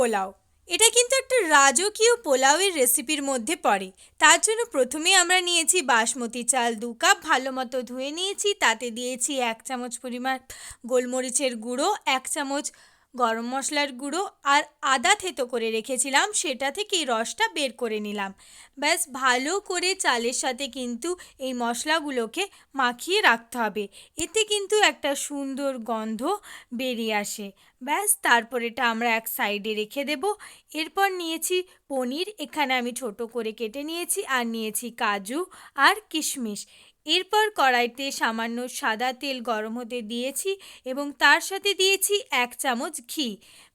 পোলাও। এটা কিন্তু একটা রাজকীয় পোলাওয়ের রেসিপির মধ্যে পড়ে। তার জন্য প্রথমে আমরা নিয়েছি বাসমতি চাল দু কাপ, ভালো মতো ধুয়ে নিয়েছি, তাতে দিয়েছি এক চামচ পরিমাণ গোলমরিচের গুঁড়ো, এক চামচ গরম মশলার গুঁড়ো আর আদা থেতো করে রেখেছিলাম, সেটা থেকেই রসটা বের করে নিলাম। ব্যাস, ভালো করে চালের সাথে কিন্তু এই মশলাগুলোকে মাখিয়ে রাখতে হবে। এতে কিন্তু একটা সুন্দর গন্ধ বেরিয়ে আসে। ব্যাস তারপর এটা আমরা এক সাইডে রেখে দেব। এরপর নিয়েছি পনির, এখানে আমি ছোট করে কেটে নিয়েছি, আর নিয়েছি কাজু আর কিশমিশ। এরপর কড়াইতে সামান্য সাদা তেল গরম হতে দিয়েছি এবং তার সাথে দিয়েছি এক চামচ ঘি।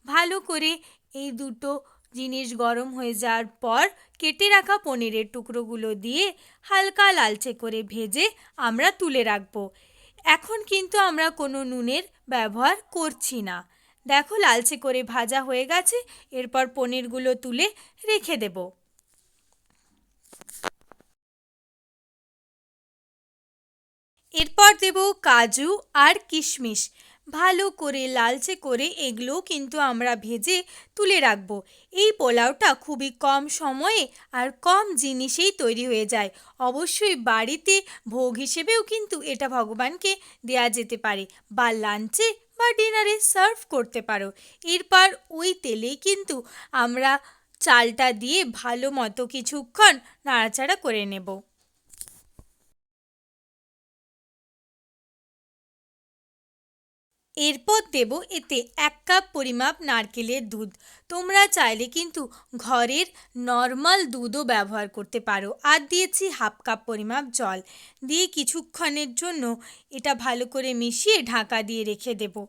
ভালো করে এই দুটো জিনিস গরম হয়ে যাওয়ার পর কেটে রাখা পনিরের টুকরোগুলো দিয়ে হালকা লালচে করে ভেজে আমরা তুলে রাখব। এখন কিন্তু আমরা কোনো নুনের ব্যবহার করছি না। দেখো লালচে করে ভাজা হয়ে গেছে, এরপর পনিরগুলো তুলে রেখে দেব। এরপর দেব কাজু আর কিশমিশ। ভালো করে লালচে করে এগুলোও কিন্তু আমরা ভেজে তুলে রাখব। এই পোলাওটা খুবই কম সময়ে আর কম জিনিসেই তৈরি হয়ে যায়। অবশ্যই বাড়িতে ভোগ হিসেবেও কিন্তু এটা ভগবানকে দেয়া যেতে পারে বা লাঞ্চে বা ডিনারে সার্ভ করতে পারো। এরপর ওই তেলেই কিন্তু আমরা চালটা দিয়ে ভালো মতো কিছুক্ষণ নাড়াচাড়া করে নেব। এরপর দেব এতে এক কাপ পরিমাপ নারকেলের দুধ। তোমরা চাইলে কিন্তু ঘরের নর্মাল দুধও ব্যবহার করতে পারো। আর দিয়েছি হাফ কাপ পরিমাপ জল। দিয়ে কিছুক্ষণের জন্য এটা ভালো করে মিশিয়ে ঢাকা দিয়ে রেখে দেবো।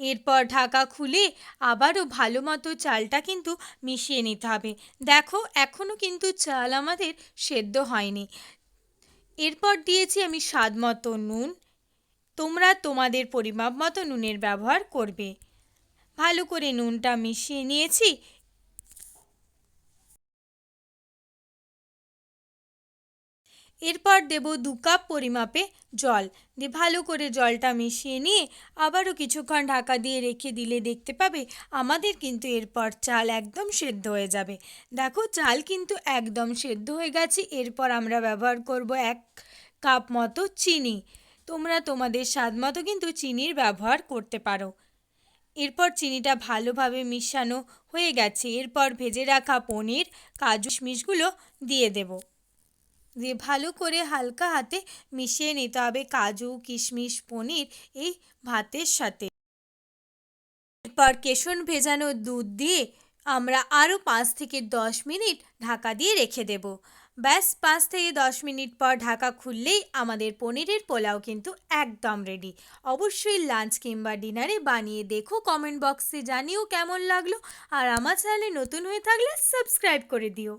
এরপর ঢাকা খুলে আবারও ভালো মতো চালটা কিন্তু মিশিয়ে নিতে হবে। দেখো এখনও কিন্তু চাল আমাদের সেদ্ধ হয়নি। এরপর দিয়েছি আমি স্বাদ মতো নুন। তোমরা তোমাদের পরিমাপ মতো নুনের ব্যবহার করবে। ভালো করে নুনটা মিশিয়ে নিয়েছি। এরপর দেব দু কাপ পরিমাপে জল। দিয়ে ভালো করে জলটা মিশিয়ে নিয়ে আবারও কিছুক্ষণ ঢাকা দিয়ে রেখে দিলে দেখতে পাবে আমাদের কিন্তু এরপর চাল একদম সেদ্ধ হয়ে যাবে। দেখো, চাল কিন্তু একদম সেদ্ধ হয়ে গেছে। এরপর আমরা ব্যবহার করব এক কাপ মতো চিনি। তোমরা তোমাদের স্বাদ মতো কিন্তু চিনির ব্যবহার করতে পারো। এরপর চিনিটা ভালোভাবে মিশানো হয়ে গেছে। এরপর ভেজে রাখা পনির, কাজু কিশমিশগুলো দিয়ে দেবো। দিয়ে ভালো করে হালকা হাতে মিশিয়ে নিতে হবে কাজু, কিশমিশ, পনির এই ভাতের সাথে। এরপর কেশন ভেজানো দুধ দিয়ে আমরা আরও পাঁচ থেকে দশ মিনিট ঢাকা দিয়ে রেখে দেব। ব্যাস, পাঁচ থেকে দশ মিনিট পর ঢাকা খুললেই আমাদের পনিরের পোলাও কিন্তু একদম রেডি অবশ্যই লাঞ্চ কিংবা ডিনারে বানিয়ে দেখো কমেন্ট বক্সে জানিও কেমন লাগল। আর আমার চ্যানেলে নতুন হয়ে থাকলে সাবস্ক্রাইব করে দিও।